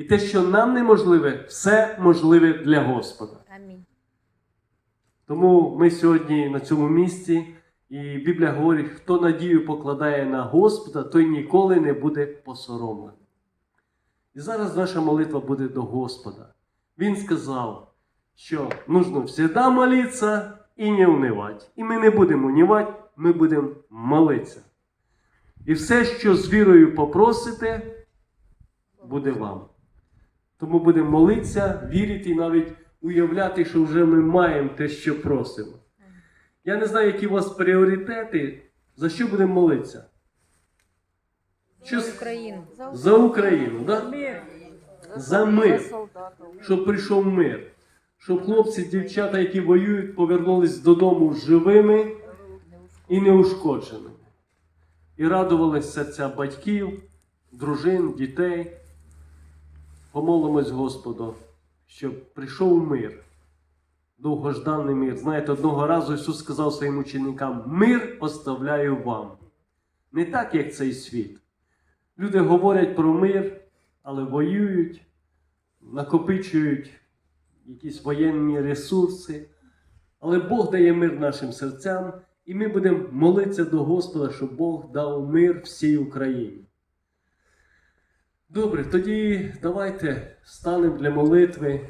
І те, що нам неможливе, все можливе для Господа. Амінь. Тому ми сьогодні на цьому місці, і Біблія говорить, хто надію покладає на Господа, той ніколи не буде посоромлений. І зараз наша молитва буде до Господа. Він сказав, що нужно завжди молитися і не унивати. І ми не будемо унивати, ми будемо молитися. І все, що з вірою попросите, буде вам. Тому будемо молитися, вірити і навіть уявляти, що вже ми маємо те, що просимо. Я не знаю, які у вас пріоритети, за що будемо молитися. Що За Україну. За Україну, да? Мир. За мир. щоб прийшов мир. Щоб хлопці, дівчата, які воюють, повернулись додому живими і неушкодженими. І радувались серця батьків, дружин, дітей. Помолимось Господу, щоб прийшов мир, довгожданий мир. Знаєте, одного разу Ісус сказав своїм ученикам: мир оставляю вам. Не так, як цей світ. Люди говорять про мир, але воюють, накопичують якісь воєнні ресурси. Але Бог дає мир нашим серцям, і ми будемо молитися до Господа, щоб Бог дав мир всій Україні. Добре, тоді давайте станемо для молитви